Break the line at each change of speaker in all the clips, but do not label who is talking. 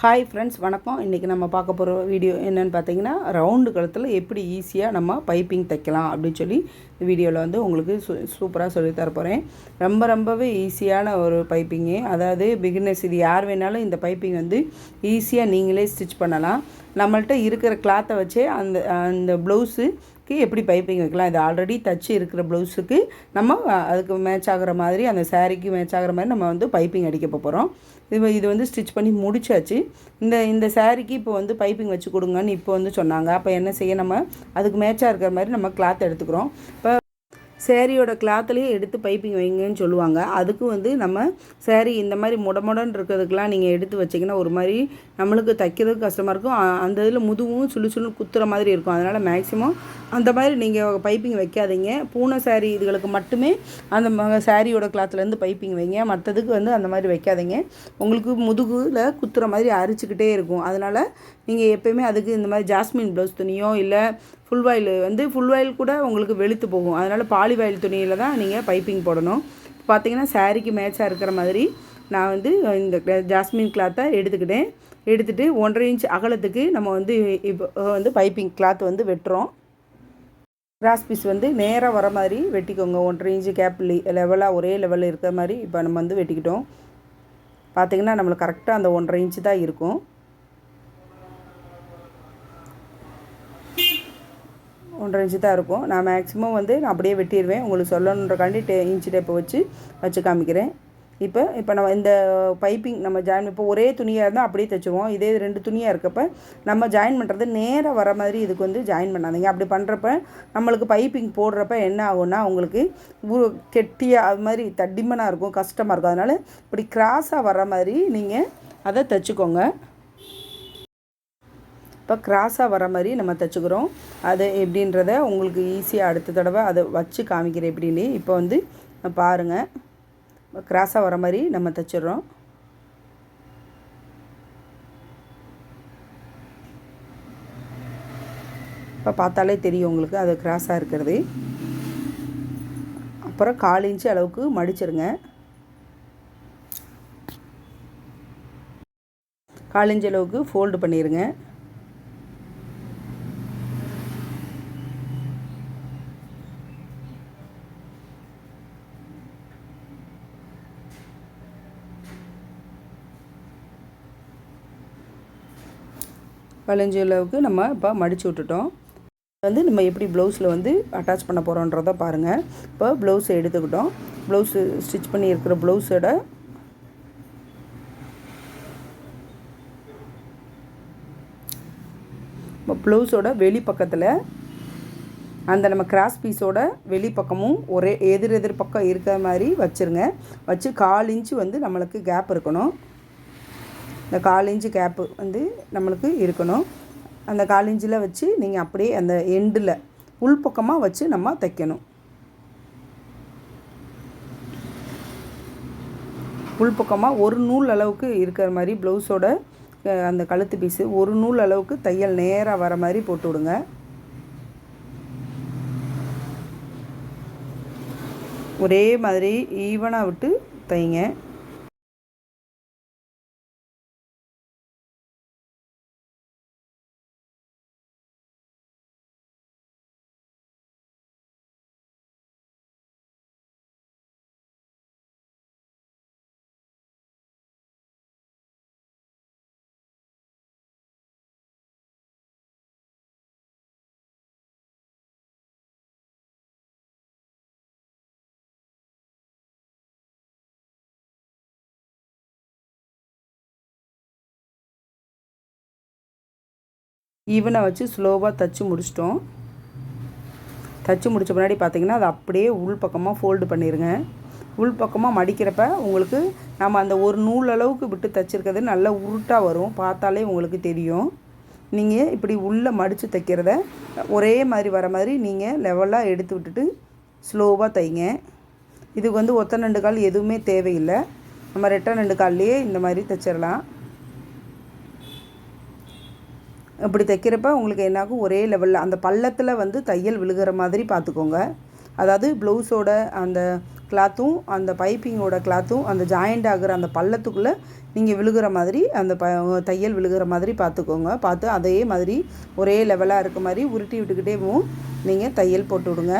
Hi friends வணக்கம். இன்றைக்கி நம்ம பார்க்க போகிற வீடியோ என்னென்னு பார்த்தீங்கன்னா ரவுண்டு கழுத்தில் எப்படி ஈஸியாக நம்ம பைப்பிங் தைக்கலாம் அப்படின்னு சொல்லி வீடியோவில் வந்து உங்களுக்கு சூ சூப்பராக சொல்லித் போகிறேன் ரொம்ப ரொம்பவே ஈஸியான ஒரு பைப்பிங்கு அதாவது பிகினர்ஸ் இது யார் வேணாலும் இந்த பைப்பிங் வந்து ஈஸியாக நீங்களே ஸ்டிச் பண்ணலாம். நம்மள்ட்ட இருக்கிற கிளாத்தை வச்சே அந்த அந்த ப்ளவுஸு ப்ளவுஸுக்கு எப்படி பைப்பிங் வைக்கலாம்? இது ஆல்ரெடி தச்சு இருக்கிற ப்ளவுஸுக்கு நம்ம அதுக்கு மேட்ச் ஆகிற மாதிரி அந்த சாரீக்கு மேட்ச் ஆகிற மாதிரி நம்ம வந்து பைப்பிங் அடிக்க போகிறோம் இது இது வந்து ஸ்டிச் பண்ணி முடிச்சாச்சு. இந்த இந்த சாரீக்கு இப்போ வந்து பைப்பிங் வச்சு கொடுங்கன்னு இப்போ வந்து சொன்னாங்க. அப்போ என்ன செய்ய நம்ம? அதுக்கு மேட்சாக இருக்கிற மாதிரி நம்ம கிளாத் எடுத்துக்கிறோம். இப்போ சேரீயோட கிளாத்துலேயே எடுத்து பைப்பிங் வைங்கன்னு சொல்லுவாங்க. அதுக்கு வந்து நம்ம சேரீ இந்த மாதிரி முடமுடன் இருக்கிறதுக்கெலாம் நீங்கள் எடுத்து வச்சிங்கன்னா ஒரு மாதிரி நம்மளுக்கு தைக்கிறதுக்கு கஷ்டமாக இருக்கும். அந்த இதில் முதுகும் சுழு சுழு குத்துற மாதிரி இருக்கும். அதனால் மேக்ஸிமம் அந்த மாதிரி நீங்கள் பைப்பிங் வைக்காதீங்க. பூனை சேரீ இதுகளுக்கு மட்டுமே அந்த ம- கிளாத்துலேருந்து பைப்பிங் வைங்க. மற்றதுக்கு வந்து அந்த மாதிரி வைக்காதீங்க. உங்களுக்கு முதுகில் குத்துற மாதிரி அரிச்சுக்கிட்டே இருக்கும். அதனால் நீங்கள் எப்பயுமே அதுக்கு இந்த மாதிரி ஜாஸ்மின் ப்ளவுஸ் துணியோ இல்லை ஃபுல் வாயில் வந்து ஃபுல் வாயில் கூட உங்களுக்கு வெளுத்து போகும். அதனால் பாலி வாயில் துணியில் தான் நீங்கள் பைப்பிங் போடணும். பார்த்தீங்கன்னா சாரீக்கு மேட்சாக இருக்கிற மாதிரி நான் வந்து இந்த ஜாஸ்மின் கிளாத்தை எடுத்துக்கிட்டேன். எடுத்துகிட்டு ஒன்றரை இன்ச் அகலத்துக்கு நம்ம வந்து இப்போ வந்து பைப்பிங் கிளாத் வந்து வெட்டுறோம். கிராஸ் பீஸ் வந்து நேராக வர மாதிரி வெட்டிக்கோங்க. ஒன்றரை இன்ச்சு கேப் லெவலாக ஒரே லெவலில் இருக்கிற மாதிரி இப்போ நம்ம வந்து வெட்டிக்கிட்டோம். பார்த்தீங்கன்னா நம்மளுக்கு கரெக்டாக அந்த ஒன்றரை இன்ச்சு தான் இருக்கும். ஒன்றரை இன்ச்சு தான் இருக்கும். நான் மேக்ஸிமம் வந்து நான் அப்படியே வெட்டிடுவேன் உங்களுக்கு சொல்லணுன்றக்காண்டி டே இன்ச்சு டேப்பை வச்சு வச்சு காமிக்கிறேன். இப்போ இப்போ நம்ம இந்த பைப்பிங் நம்ம ஜாயின் இப்போ ஒரே துணியாக இருந்தால் அப்படியே தைச்சிருவோம். இதே ரெண்டு துணியாக இருக்கப்ப நம்ம ஜாயின் பண்ணுறது நேராக வர மாதிரி இதுக்கு வந்து ஜாயின் பண்ணாதீங்க. அப்படி பண்ணுறப்ப நம்மளுக்கு பைப்பிங் போடுறப்ப என்ன ஆகும்னா உங்களுக்கு கெட்டியாக அது மாதிரி தடிமனாக இருக்கும். கஷ்டமாக இருக்கும். அதனால் இப்படி கிராஸாக வர மாதிரி நீங்கள் அதை தைச்சிக்கோங்க. இப்போ கிராஸாக வர மாதிரி நம்ம தைச்சுக்கிறோம். அது எப்படின்றத உங்களுக்கு ஈஸியாக அடுத்த தடவை அதை வச்சு காமிக்கிறேன் எப்படின்னு. இப்போ வந்து பாருங்கள் கிராஸாக வர மாதிரி நம்ம தைச்சிடுறோம் இப்போ பார்த்தாலே தெரியும் உங்களுக்கு அது கிராஸாக இருக்கிறது. அப்புறம் கால் இன்ச்சு அளவுக்கு மடிச்சிருங்க. கால் இன்ச்சு அளவுக்கு ஃபோல்டு பண்ணிடுங்க வளைஞ்ச அளவுக்கு நம்ம இப்போ மடித்து விட்டுட்டோம். வந்து நம்ம எப்படி ப்ளவுஸில் வந்து அட்டாச் பண்ண போகிறோன்றத பாருங்கள் இப்போ ப்ளவுஸை எடுத்துக்கிட்டோம். ப்ளவுஸு ஸ்டிச் பண்ணி இருக்கிற ப்ளவுஸோட ப்ளவுஸோட வெளி பக்கத்தில் அந்த நம்ம கிராஸ் பீஸோட வெளி பக்கமும் ஒரே எதிர் எதிர் பக்கம் இருக்கிற மாதிரி வச்சுருங்க. வச்சு கால் இன்ச்சு வந்து நம்மளுக்கு கேப் இருக்கணும். இந்த கால் இன்ச்சு கேப்பு வந்து நம்மளுக்கு இருக்கணும். அந்த கால் இன்ச்சில் வச்சு நீங்கள் அப்படியே அந்த எண்டில் உள்பக்கமாக வச்சு நம்ம தைக்கணும். உள்பக்கமாக ஒரு நூல் அளவுக்கு இருக்கிற மாதிரி ப்ளவுஸோட அந்த கழுத்து பீஸு ஒரு நூல் அளவுக்கு தையல் நேராக வர மாதிரி போட்டு விடுங்க. ஒரே மாதிரி ஈவனாக விட்டு தைங்க. ஈவனாக வச்சு ஸ்லோவாக தச்சு முடிச்சிட்டோம். தச்சு முடித்த பின்னாடி பார்த்திங்கன்னா அதை அப்படியே உள் பக்கமாக ஃபோல்டு பண்ணிடுங்க உள் பக்கமாக மடிக்கிறப்ப உங்களுக்கு நம்ம அந்த ஒரு நூல் அளவுக்கு விட்டு தைச்சிருக்கிறது நல்ல உருட்டாக வரும். பார்த்தாலே உங்களுக்கு தெரியும். நீங்கள் இப்படி உள்ளே மடித்து தைக்கிறத ஒரே மாதிரி வர மாதிரி நீங்கள் லெவலாக எடுத்து விட்டுட்டு ஸ்லோவாக தைங்க. இதுக்கு வந்து ஒத்த ரெண்டு கால் எதுவுமே தேவையில்லை. நம்ம ரெட்டை ரெண்டு கால்லையே இந்த மாதிரி தைச்சிடலாம். இப்படி தைக்கிறப்ப உங்களுக்கு என்னாகும் ஒரே லெவலில் அந்த பள்ளத்தில் வந்து தையல் விழுகிற மாதிரி பார்த்துக்கோங்க அதாவது ப்ளவுஸோட அந்த கிளாத்தும் அந்த பைப்பிங்கோட கிளாத்தும் அந்த ஜாயிண்ட் ஆகிற அந்த பள்ளத்துக்குள்ளே நீங்கள் விழுகிற மாதிரி அந்த ப தையல் விழுகிற மாதிரி பார்த்துக்கோங்க பார்த்து அதே மாதிரி ஒரே லெவலாக இருக்க மாதிரி உருட்டி விட்டுக்கிட்டேவும் நீங்கள் தையல் போட்டு விடுங்க.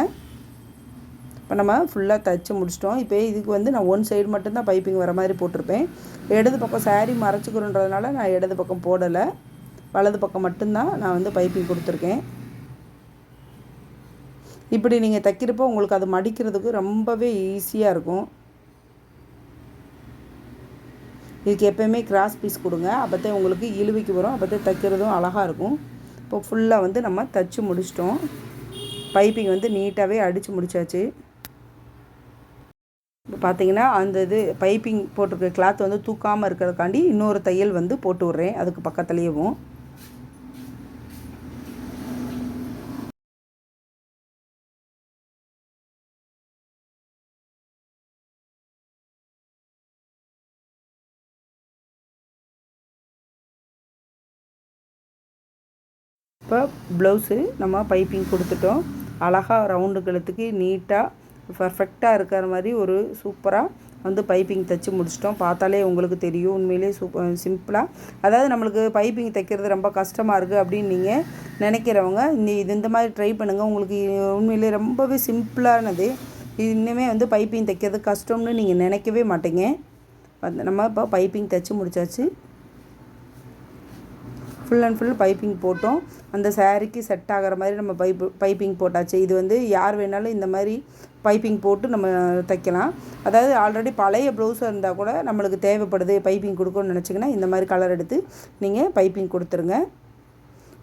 இப்போ நம்ம ஃபுல்லாக தைச்சி முடிச்சிட்டோம். இப்போ இதுக்கு வந்து நான் ஒன் சைடு மட்டும்தான் பைப்பிங் வர மாதிரி போட்டிருப்பேன். இடது பக்கம் சாரீ மறைச்சிக்கிறோன்றதுனால நான் இடது பக்கம் போடலை. வலது பக்கம் மட்டும்தான் நான் வந்து பைப்பிங் கொடுத்துருக்கேன். இப்படி நீங்கள் தைக்கிறப்போ உங்களுக்கு அது மடிக்கிறதுக்கு ரொம்பவே ஈஸியாக இருக்கும். இதுக்கு எப்போயுமே கிராஸ் பீஸ் கொடுங்க. அப்போத்தே உங்களுக்கு இழுவிக்கு வரும். அப்போத்தே தைக்கிறதும் அழகாக இருக்கும். இப்போ ஃபுல்லாக வந்து நம்ம தைச்சி முடிச்சிட்டோம். பைப்பிங் வந்து நீட்டாகவே அடித்து முடித்தாச்சு இப்போ பார்த்தீங்கன்னா அந்த இது பைப்பிங் போட்டிருக்க கிளாத் வந்து தூக்காமல் இருக்கிறதுக்காண்டி இன்னொரு தையல் வந்து போட்டு விட்றேன். அதுக்கு பக்கத்துலேயேவும் இப்போ ப்ளவுஸு நம்ம பைப்பிங் கொடுத்துட்டோம். அழகாக ரவுண்டு கழுத்துக்கு நீட்டாக பர்ஃபெக்டாக இருக்கிற மாதிரி ஒரு சூப்பராக வந்து பைப்பிங் தைச்சி முடிச்சிட்டோம். பார்த்தாலே உங்களுக்கு தெரியும். உண்மையிலே சூப்பர் சிம்பிளாக அதாவது நம்மளுக்கு பைப்பிங் தைக்கிறது ரொம்ப கஷ்டமாக இருக்குது அப்படின்னு நீங்கள் நினைக்கிறவங்க இந்த இது இந்த மாதிரி ட்ரை பண்ணுங்கள் உங்களுக்கு உண்மையிலே ரொம்பவே சிம்பிளானது இது இன்னுமே வந்து பைப்பிங் தைக்கிறது கஷ்டம்னு நீங்கள் நினைக்கவே மாட்டீங்க. நம்ம இப்போ பைப்பிங் தைச்சி முடிச்சாச்சு. ஃபுல் அண்ட் ஃபுல் பைப்பிங் போட்டோம். அந்த சேரீக்கு செட் ஆகிற மாதிரி நம்ம பைப்பு பைப்பிங் போட்டாச்சு. இது வந்து யார் வேணாலும் இந்த மாதிரி பைப்பிங் போட்டு நம்ம தைக்கலாம். அதாவது ஆல்ரெடி பழைய ப்ளவுஸாக இருந்தால் கூட நம்மளுக்கு தேவைப்படுது பைப்பிங் கொடுக்கணும்னு நினச்சிங்கன்னா இந்த மாதிரி கலர் எடுத்து நீங்கள் பைப்பிங் கொடுத்துருங்க.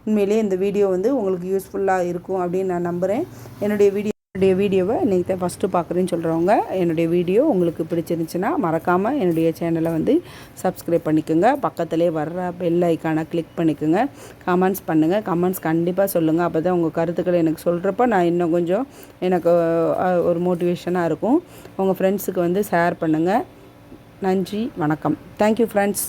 உண்மையிலேயே இந்த வீடியோ வந்து உங்களுக்கு யூஸ்ஃபுல்லாக இருக்கும் அப்படின்னு நான் நம்புகிறேன் என்னுடைய வீடியோ என்னுடைய வீடியோவை இன்றைக்கி தான் ஃபஸ்ட்டு பார்க்குறேன்னு சொல்கிறவங்க என்னுடைய வீடியோ உங்களுக்கு பிடிச்சிருந்துச்சுன்னா மறக்காமல் என்னுடைய சேனலை வந்து சப்ஸ்கிரைப் பண்ணிக்கோங்க. பக்கத்துலேயே வர்ற பெல் ஐக்கானை கிளிக் பண்ணிக்கோங்க. கமெண்ட்ஸ் பண்ணுங்கள் கமெண்ட்ஸ் கண்டிப்பாக சொல்லுங்கள் அப்போ தான் உங்கள் கருத்துக்களை எனக்கு சொல்கிறப்ப நான் இன்னும் கொஞ்சம் எனக்கு ஒரு மோட்டிவேஷனாக இருக்கும். உங்கள் ஃப்ரெண்ட்ஸுக்கு வந்து ஷேர் பண்ணுங்கள் நன்றி. வணக்கம். Thank you friends